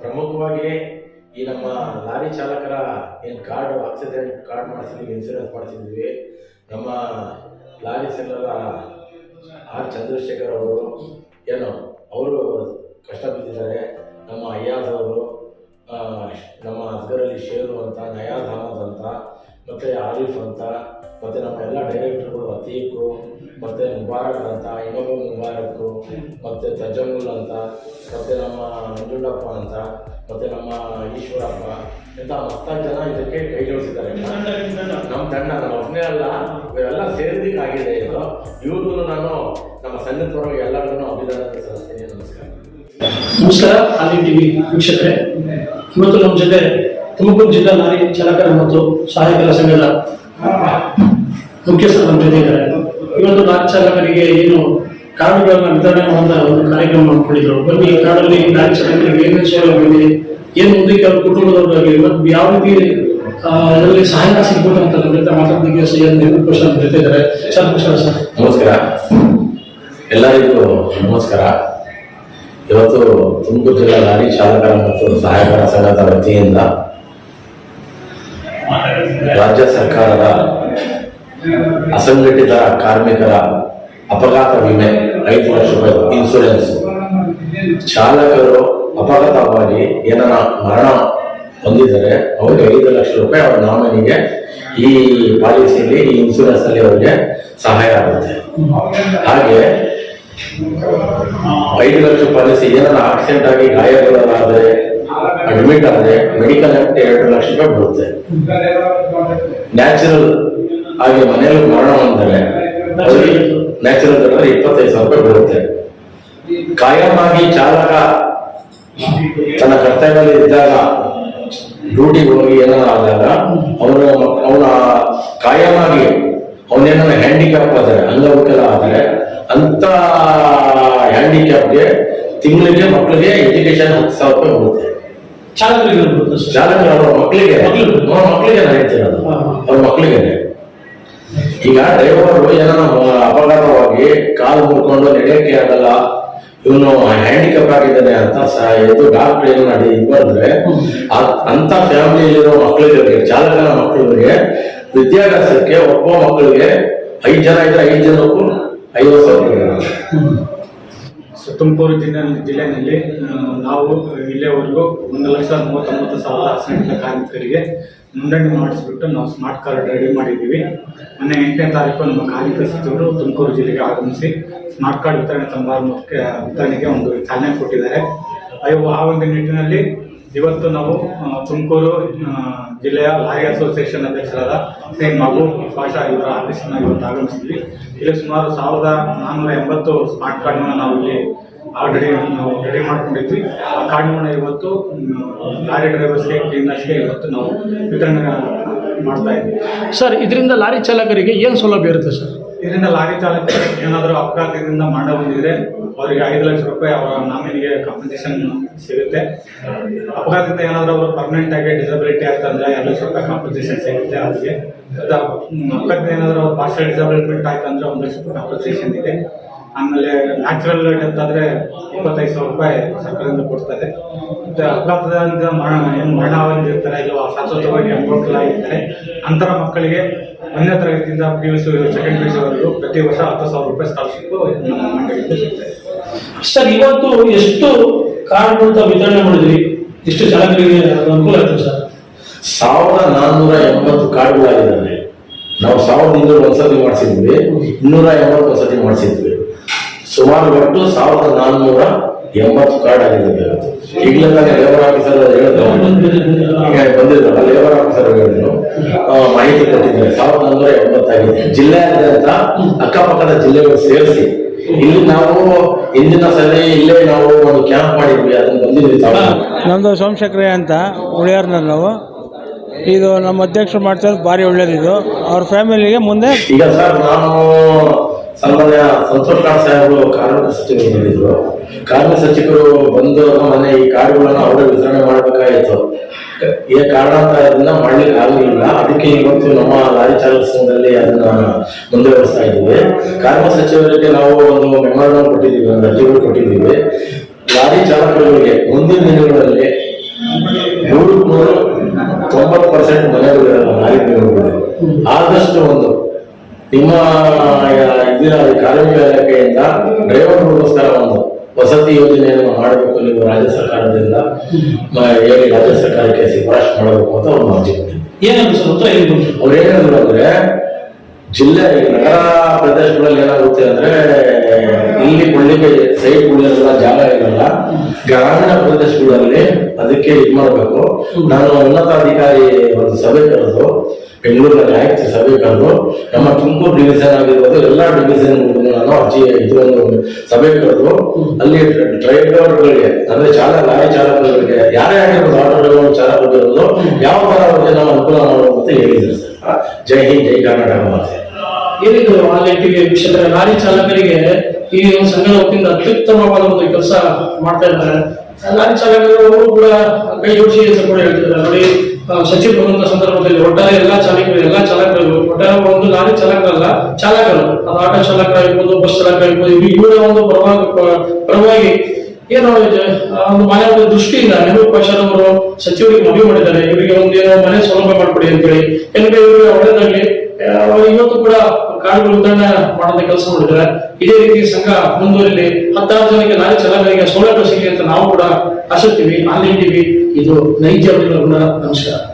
ಪ್ರಮುಖವಾಗಿ ಈ ನಮ್ಮ ಲಾರಿ ಚಾಲಕರ ಏನು ಕಾರ್ಡ್ ಆಕ್ಸಿಡೆಂಟ್ ಕಾರ್ಡ್ ಮಾಡಿಸಿದ್ವಿ ಇನ್ಸೂರೆನ್ಸ್ ಮಾಡಿಸಿದ್ವಿ. ನಮ್ಮ ಲಾರಿ ಸೆಲ್ಲರ ಆರ್ ಚಂದ್ರಶೇಖರ್ ಅವರು, ಏನು, ಅವರು ಕಷ್ಟ ಬಿದ್ದಿದ್ದಾರೆ. ನಮ್ಮ ಅಯ್ಯಾಜ್ ಅವರು ನಮ್ಮ ಅಸ್ಗರಲ್ಲಿ ಶೇರು ಅಂತ, ನಯಾಜ್ ಅಹಮದ್ ಅಂತ, ಮತ್ತು ಆರಿಫ್ ಅಂತ, ಮತ್ತು ನಮ್ಮ ಎಲ್ಲ ಡೈರೆಕ್ಟರ್ಗಳು ಅತೀಕು ಮತ್ತು ಮುಬಾರಕ್ ಅಂತ ಇನ್ನೊಬ್ಬ ಮುಬಾರಕ್ ಮತ್ತು ತಜಮುಲ್ ಅಂತ ಮತ್ತು ನಮ್ಮ ನಂಜುಂಡಪ್ಪ ಅಂತ ಮತ್ತು ನಮ್ಮ ಈಶ್ವರಪ್ಪ ಇಂಥ ಮಸ್ತಾಗಿ ಜನ ಇದಕ್ಕೆ ಕೈ ಜೋಡಿಸಿದ್ದಾರೆ. ನಮ್ಮ ತಂಡ ನಮ್ಮ ಒಬ್ಬನೇ ಅಲ್ಲ ಇವರೆಲ್ಲ ಆಗಿದೆ ಇದು ಇವ್ರಿಗೂ ನಾನು ನಮ್ಮ ಸಣ್ಣ ಪರವಾಗಿ ಎಲ್ಲರಿಗೂ ಅಭಿನಂದನೆ ಸಲ್ಲಿಸ್ತೀನಿ. ನಮಸ್ಕಾರ. ನಮಸ್ಕಾರ ಅಲ್ಲಿ ಟಿವಿ ವೀಕ್ಷಕರೇ. ಇವತ್ತು ನಮ್ಮ ಜೊತೆ ತುಮಕೂರು ಜಿಲ್ಲಾ ಲಾರಿ ಚಾಲಕರ ಮತ್ತು ಸಹಾಯಕರ ಸಂಘದ ಮುಖ್ಯಸ್ಥರು ನಮ್ಮ ಜೊತೆ ಇದ್ದಾರೆ. ಇವತ್ತು ಲಾರಿ ಚಾಲಕರಿಗೆ ಏನು ಕಾರ್ಡ್ಗಳನ್ನ ವಿತರಣೆ ಮಾಡುವಂತ ಒಂದು ಕಾರ್ಯಕ್ರಮ ಮಾಡ್ಕೊಂಡಿದ್ರು. ಬನ್ನಿ ಕಾರ್ಡಲ್ಲಿ ಲಾರಿ ಚಾಲಕರಿಗೆ ಏನೇನು ಸೌಲಭ್ಯ ಏನು ಮುಂದಕ್ಕೆ ಅವ್ರ ಕುಟುಂಬದವರಿಗೆ ಮತ್ತು ಯಾವ ರೀತಿ ಅದರಲ್ಲಿ ಸಹಾಯ ಸಿಗ್ಬೋದು ಅಂತ ನಮ್ಮ ಜೊತೆ ಮಾತಾಡೋದಕ್ಕೆ ಸಿ ಎನ್ ನಿರ್ಮಕೃಷ್ಣ ಪ್ರಶ್ನೆ ಜೊತೆ ಇದ್ದಾರೆ. ಸರ್, ನಮಸ್ಕಾರ ಸರ್. ನಮಸ್ಕಾರ. ಎಲ್ಲರಿಗೂ ನಮಸ್ಕಾರ. ಇವತ್ತು ತುಮಕೂರು ಜಿಲ್ಲಾ ಲಾರಿ ಚಾಲಕರ ಮತ್ತು ಸಹಾಯಕರ ಸಂಘದ ವತಿಯಿಂದ ರಾಜ್ಯ ಸರ್ಕಾರದ ಅಸಂಘಟಿತ ಕಾರ್ಮಿಕರ ಅಪಘಾತ ವಿಮೆ, ಐದು ಲಕ್ಷ ರೂಪಾಯಿ ಇನ್ಸೂರೆನ್ಸ್ ಚಾಲಕರು ಅಪಘಾತವಾಗಿ ಏನನ್ನ ಮರಣ ಹೊಂದಿದರೆ ಅವರಿಗೆ ಐದು ಲಕ್ಷ ರೂಪಾಯಿ ಅವರ ನಾಮಿನಿಗೆ ಈ ಪಾಲಿಸಿಯಲ್ಲಿ, ಈ ಇನ್ಸೂರೆನ್ಸ್ ಅಲ್ಲಿ ಅವರಿಗೆ ಸಹಾಯ ಆಗುತ್ತೆ. ಹಾಗೆ ಐದು ಲಕ್ಷ ಪಾಲಿಸಿ ಏನಾರ ಆಕ್ಸಿಡೆಂಟ್ ಆಗಿ ಗಾಯಗೊಳ್ಳಲಾದರೆ ಅಡ್ಮಿಟ್ ಆದರೆ ಮೆಡಿಕಲ್ ಆಕ್ಟ್ ಎರಡು ಲಕ್ಷ ರೂಪಾಯಿ ಬರುತ್ತೆ. ನ್ಯಾಚುರಲ್ ಆಗಿ ಮನೆಯಲ್ಲಿ ಮರಣ ಹೊಂದರೆ ನ್ಯಾಚುರಲ್ ಅಂದ್ರೆ ಇಪ್ಪತ್ತೈದು ಸಾವಿರ ರೂಪಾಯಿ ಬರುತ್ತೆ ಕಾಯಮಾಗಿ ಚಾಲಕ ತನ್ನ ಕರ್ತವ್ಯದಲ್ಲಿ ಇದ್ದಾಗ ಡ್ಯೂಟಿಗೆ ಹೋಗಿ ಏನಾರ ಆದಾಗ ಅವನು ಅವನ ಕಾಯಮಾಗಿ ಅವನೇನಾರ ಹ್ಯಾಂಡಿಕ್ಯಾಪ್ ಆದರೆ ಅಂಗವಿಕಲ ಆದರೆ ಅಂತ ಹ್ಯಾಂಡಿಕ್ಯಾಪ್ಗೆ ತಿಂಗಳಿಗೆ ಮಕ್ಕಳಿಗೆ ಎಜುಕೇಶನ್ ಹತ್ತು ಸಾವಿರ ರೂಪಾಯಿ ಬರುತ್ತೆ ಚಾಲಕರಿಗೆ ಚಾಲಕರು ಅವರ ಮಕ್ಕಳಿಗೆ ಮಕ್ಕಳಿಗೆ ನಾನು ಹೇಳ್ತಿರೋದು. ಅವ್ರ ಮಕ್ಕಳಿಗೆ ಈಗ ಡ್ರೈವರ್ ಏನಾರ ಅಪಘಾತವಾಗಿ ಕಾಲು ಮುರ್ಕೊಂಡು ನಡೆಯಕ್ಕೆ ಆಗಲ್ಲ, ಇವನು ಹ್ಯಾಂಡಿಕ್ಯಾಪ್ ಆಗಿದ್ದಾನೆ ಅಂತ ಇದು ಡಾಕ್ಟರ್ ಏನು ನಡಿ ಇದು ಬಂದ್ರೆ ಅಂತ ಫ್ಯಾಮಿಲಿಯಲ್ಲಿರೋ ಮಕ್ಕಳಿಗೆ ಚಾಲಕನ ಮಕ್ಕಳಿಗೆ, ವಿದ್ಯಾಭ್ಯಾಸಕ್ಕೆ ಒಬ್ಬ ಮಕ್ಕಳಿಗೆ ಐದು ಜನ ಇದ್ರೆ ಐದು ಜನಕ್ಕೂ ಐವತ್ತು ಸಾವಿರ ತುಮಕೂರು ಜಿಲ್ಲೆ ಜಿಲ್ಲೆಯಲ್ಲಿ ನಾವು ಇಲ್ಲಿಯವರೆಗೂ ಒಂದು ಲಕ್ಷ ಮೂವತ್ತೊಂಬತ್ತು ಸಾವಿರ ಅಸಂಘಟಿತ ಕಾರ್ಮಿಕರಿಗೆ ನೋಂದಣಿ ಮಾಡಿಸ್ಬಿಟ್ಟು ನಾವು ಸ್ಮಾರ್ಟ್ ಕಾರ್ಡ್ ರೆಡಿ ಮಾಡಿದ್ದೀವಿ. ಮೊನ್ನೆ ಎಂಟನೇ ತಾರೀಕು ನಮ್ಮ ಕಾರ್ಮಿಕ ಸಚಿವರು ತುಮಕೂರು ಜಿಲ್ಲೆಗೆ ಆಗಮಿಸಿ ಸ್ಮಾರ್ಟ್ ಕಾರ್ಡ್ ವಿತರಣೆ ಸಮಾರಂಭಕ್ಕೆ ವಿತರಣೆಗೆ ಒಂದು ಚಾಲನೆ ಕೊಟ್ಟಿದ್ದಾರೆ. ಅಯ್ಯೋ, ಆ ಒಂದು ನಿಟ್ಟಿನಲ್ಲಿ ಇವತ್ತು ನಾವು ತುಮಕೂರು ಜಿಲ್ಲೆಯ ಲಾರಿ ಅಸೋಸಿಯೇಷನ್ ಅಧ್ಯಕ್ಷರಾದ ಶ್ರೀ ಮಗು ಪಾಷಾ ಇವರ ಆಫೀಸನ್ನ ಇವತ್ತು ಆಗಮಿಸಿದ್ವಿ. ಇಲ್ಲಿ ಸುಮಾರು ಸಾವಿರದ ನಾನ್ನೂರ ಎಂಬತ್ತು ಸ್ಮಾರ್ಟ್ ಕಾರ್ಡ್ನ ನಾವು ಇಲ್ಲಿ ಆಲ್ರೆಡಿ ನಾವು ರೆಡಿ ಮಾಡ್ಕೊಂಡಿದ್ವಿ. ಆ ಕಾರ್ಡ್ಗಳನ್ನ ಇವತ್ತು ಲಾರಿ ಡ್ರೈವರ್ಸ್ಗೆ ಕ್ಲೀನರ್ಸ್ಗೆ ಇವತ್ತು ನಾವು ವಿತರಣೆ ಮಾಡ್ತಾ ಇದ್ವಿ. ಸರ್, ಇದರಿಂದ ಲಾರಿ ಚಾಲಕರಿಗೆ ಏನು ಸೌಲಭ್ಯ ಇರುತ್ತೆ ಸರ್? ಇದರಿಂದ ಲಾರಿ ಚಾಲಕ ಏನಾದರೂ ಅಪಘಾತದಿಂದ ಮಾಡಬಹುದಿದ್ರೆ ಹೊಂದಿದ್ರೆ ಅವರಿಗೆ ಐದು ಲಕ್ಷ ರೂಪಾಯಿ ಅವರ ನಾಮಿನಿಗೆ ಕಾಂಪನ್ಸೇಷನ್ ಸಿಗುತ್ತೆ. ಅಪಘಾತದಿಂದ ಏನಾದರೂ ಅವರು ಪರ್ಮನೆಂಟ್ ಆಗಿ ಡಿಸಬಿಲಿಟಿ ಆಗ್ತಂದ್ರೆ ಎರಡು ಲಕ್ಷ ರೂಪಾಯಿ ಕಾಂಪನ್ಸೇಷನ್ ಸಿಗುತ್ತೆ ಅವರಿಗೆ ಅಪಘಾತದಿಂದ ಏನಾದರೂ ಪಾರ್ಷಲ್ ಡಿಸಬಿಲಿಟ್ಮೆಂಟ್ ಆಯ್ತು ಅಂದರೆ ಒಂದು ಲಕ್ಷ ರೂಪಾಯಿ ಕಾಂಪನ್ಸೇಷನ್ ಇದೆ. ಆಮೇಲೆ ನ್ಯಾಚುರಲ್ ಡೆತ್ ಆದರೆ ಇಪ್ಪತ್ತೈದು ಸಾವಿರ ರೂಪಾಯಿ ಸರ್ಕಾರದಿಂದ ಕೊಡ್ತಾರೆ ಮತ್ತು ಅಪಘಾತದಿಂದ ಮರಣ ಏನು ಮರಣ ಹೊಂದಿರ್ತಾರೆ ಇಲ್ಲ ಶಾಶ್ವತವಾಗಿ ಅಂಗವಿಕಲಾಗಿರ್ತಾರೆ ಅಂತರ ಮಕ್ಕಳಿಗೆ ಒಂದನೇ ತರಗತಿಯಿಂದ P U C second P U ಸಿವರೆಗೂ ಪ್ರತಿ ವರ್ಷ ಹತ್ತು ಸಾವಿರ ರೂಪಾಯಿ ಸ್ಕಾಲರ್ಶಿಪ್ ನಮ್ಮ ಮಂಡಳಿಯಿಂದ ಸಿಗ್ತದೆ. ಸರ್ ಇವತ್ತು ಎಷ್ಟು ಕಾರ್ಡ್ ಅಂತ ವಿತರಣೆ ಮಾಡಿದ್ರಿ? ಎಷ್ಟು ಚಾಲಕರಿಗೆ ಅನುಕೂಲ ಆಯ್ತು ಸರ್? ಸಾವಿರದ ನಾನ್ನೂರ ಎಂಬತ್ತು ಕಾರ್ಡ್ಗಳಾಗಿದ್ದಾವೆ. ನಾವು ಸಾವಿರದ ಇನ್ನೂರು ಒಂದ್ಸತಿ ಮಾಡಿಸಿದ್ವಿ ಇನ್ನೂರ ಎಂಬತ್ತು ಒಂದ್ಸತಿ ಮಾಡಿಸಿದ್ವಿ. ಸುಮಾರು ಒಟ್ಟು ಸಾವಿರದ ನಾನ್ನೂರ ಎಂಬತ್ತು ಕಾರ್ಡ್ ಆಗಿದೆ ಇವತ್ತು. ಈಗಲೇ ತಾನೇ ಲೇಬರ್ ಆಫೀಸರ್ ಹೇಳಿದ್ರು. ಬಂದಿದ್ರಲ್ಲ ಲೇಬರ್ ಆಫೀಸರ್ ಹೇಳಿದ್ರು. ಮಾಹಿತಿ ಕೊಟ್ಟಿದ್ದಾರೆ. ಸಾವಿರದ ನಾನ್ನೂರ ಎಂಬತ್ತಾಗಿದೆ. ಜಿಲ್ಲೆಯಾದ್ಯಂತ ಅಕ್ಕಪಕ್ಕದ ಜಿಲ್ಲೆಗಳು ಸೇರಿಸಿ ಇಲ್ಲಿ ನಾವು ಇಂದಿನ ಸಲ ಇಲ್ಲೇ ನಾವು ಒಂದು ಕ್ಯಾಂಪ್ ಮಾಡಿದ್ವಿ ಅದನ್ನು ಬಂದಿದ್ವಿ ನಮ್ದು ಸೋಮಶೇಖರ ಅಂತ ಉಳಿಯಾರ್ನ ನಾವು. ಇದು ನಮ್ಮ ಅಧ್ಯಕ್ಷರು ಮಾಡ್ತಾ ಭಾರಿ ಒಳ್ಳೇದಿದು. ಅವ್ರ ಫ್ಯಾಮಿಲಿಗೆ ಮುಂದೆ ಈಗ ಸರ್ ನಾನು ಸನ್ಮಾನ್ಯ ಸಂತೋಷ್ ಕಾರ್ ಸಾಹೇಬರು ಕಾರ್ಮಿಕ ಸಚಿವರು ಬಂದಿದ್ರು ಕಾರ್ಮಿಕ ಸಚಿವರು ಬಂದು ಮನೆ ಈ ಕಾರ್ಡ್ಗಳನ್ನ ಅವರೇ ವಿತರಣೆ ಮಾಡಬೇಕಾಯಿತು. ಈ ಅದನ್ನ ಮಾಡ್ಲಿಕ್ಕೆ ಆಗಲಿಲ್ಲ. ಅದಕ್ಕೆ ಇವತ್ತು ನಮ್ಮ ಲಾರಿ ಚಾಲಕ ಸಂಘದಲ್ಲಿ ಅದನ್ನ ಮುಂದುವರಿಸ್ತಾ ಇದ್ದೀವಿ. ಕಾರ್ಮಿಕ ಸಚಿವರಿಗೆ ನಾವು ಒಂದು ಮೆಮೊರಂಡಮ್ ಕೊಟ್ಟಿದ್ದೀವಿ, ಒಂದು ಅರ್ಜಿಗಳು ಕೊಟ್ಟಿದ್ದೀವಿ. ಲಾರಿ ಚಾಲಕರಿಗೆ ಮುಂದಿನ ದಿನಗಳಲ್ಲಿ ಪರ್ಸೆಂಟ್ ಮನೆಗಳು ಲಾರಿ ಆದಷ್ಟು ಒಂದು ನಿಮ್ಮ ಇದರ ಕಾರ್ಮಿಕ ಇಲಾಖೆಯಿಂದ ಡ್ರೈವರ್ಗೋಸ್ಕರ ಒಂದು ವಸತಿ ಯೋಜನೆಯನ್ನು ಮಾಡಬೇಕು ನೀವು ರಾಜ್ಯ ಸರ್ಕಾರದಿಂದ ಹೇಗೆ ಹೇಳಿ ರಾಜ್ಯ ಸರ್ಕಾರಕ್ಕೆ ಶಿಫಾರಸು ಮಾಡಬೇಕು ಅಂತ ಒಂದು ಅರ್ಜಿ ಕೊಟ್ಟಿದ್ದೆ. ಏನಂತ ಅವ್ರು ಹೇಳಿದ್ರು ಅಂದ್ರೆ ಜಿಲ್ಲೆ ನಗರ ಪ್ರದೇಶಗಳಲ್ಲಿ ಏನಾಗುತ್ತೆ ಅಂದ್ರೆ ಇಲ್ಲಿ ಕೊಳ್ಳಿಗೆ ಸೈಟ್ ಉಳಿಯೋದಿಲ್ಲ ಜಾಗ ಇರಲ್ಲ. ಗ್ರಾಮೀಣ ಪ್ರದೇಶಗಳಲ್ಲಿ ಅದಕ್ಕೆ ಇದು ಮಾಡಬೇಕು. ನಾನು ಉನ್ನತಾಧಿಕಾರಿ ಒಂದು ಸಭೆ ಕರೆದು ಬೆಂಗಳೂರಿನಲ್ಲಿ ಆಯ್ತು ಸಭೆ ಕರೆದು ನಮ್ಮ ತುಮಕೂರು ಡಿವಿಷನ್ ಆಗಿರ್ಬೋದು, ಎಲ್ಲ ಡಿವಿಷನ್ ನಾನು ಅರ್ಜಿ ಒಂದು ಸಭೆ ಕರೆದು ಅಲ್ಲಿ ಡ್ರೈವರ್ಗಳಿಗೆ ಅಂದ್ರೆ ಚಾಲಕ, ಲಾರಿ ಚಾಲಕರಿಗೆ ಯಾರೇ ಆಗಿರ್ಬೋದು ಆಟೋ ಡ್ರೈವರ್ ಚಾಲಕರಿರ್ಬೋದು ಯಾವ ತರ ಅವರಿಗೆ ನಾವು ಅನುಕೂಲ ಮಾಡೋದು ಹೇಳಿದ್ರು ಸರ್. ಜೈ ಹಿಂದ್, ಜೈ ಕರ್ನಾಟಕ ಮಾತೆ. ಏನಿದು ಆ ಲೆಟ್ಟಿಗೆ ಕ್ಷೇತ್ರ, ಲಾರಿ ಚಾಲಕರಿಗೆ ಈ ಒಂದು ಸಂಘದ ವತಿಯಿಂದ ಅತ್ಯುತ್ತಮವಾದ ಒಂದು ಕೆಲಸ ಮಾಡ್ತಾ ಇದ್ದಾರೆ. ಲಾರಿ ಚಾಲಕರು ಕೂಡ ಕೈ ಜೋಡಿಸಿ ಅಂತ ಕೂಡ ಹೇಳ್ತಿದ್ದಾರೆ. ನೋಡಿ ಸಚಿವ ಬಂದಂತ ಸಂದರ್ಭದಲ್ಲಿ ಒಟ್ಟಾರೆ ಎಲ್ಲಾ ಚಾಲಕರು ಎಲ್ಲಾ ಚಾಲಕರು ಒಟ್ಟಾರೆ ಒಂದು ಲಾರಿ ಚಾಲಕರಲ್ಲ, ಚಾಲಕರು. ಅದು ಆಟೋ ಚಾಲಕರಾಗಿರ್ಬೋದು, ಬಸ್ ಚಾಲಕರಾಗಿರ್ಬೋದು ಇವು ಇವರ ಒಂದು ಪರವಾಗಿ ಪರವಾಗಿ ಏನೋ ಒಂದು ಮನೆ ಒಂದು ದೃಷ್ಟಿಯಿಂದ ನೆಹರು ಅವರು ಸಚಿವರಿಗೆ ಮನವಿ ಮಾಡಿದ್ದಾರೆ. ಇವರಿಗೆ ಒಂದೇನೋ ಮನೆ ಸೌಲಭ್ಯ ಮಾಡ್ಕೊಡಿ ಅಂತೇಳಿ. ಏನಂದ್ರೆ ಇವರಿಗೆ ಒಳ್ಳೇದಾಗ್ಲಿ ಇವತ್ತು ಕೂಡ ಕಾಡುಗಳು ವಿತರಣೆ ಮಾಡುವಂತ ಕೆಲಸ ಮಾಡಿದ್ದಾರೆ ಇದೇ ರೀತಿ ಸಂಘ ಮುಂದುವರಿಲಿ ಹತ್ತಾರು ಜನಕ್ಕೆ ನಾಲ್ಕು ಚಲಕರಿಗೆ ಸೌಲಭ್ಯ ಸಿಗಲಿ ಅಂತ ನಾವು ಕೂಡ ಆಶಿಸ್ತೀವಿ ಆನ್ಲೈನ್ ಟಿವಿ ಇದು ನೈಜ ನಮಸ್ಕಾರ.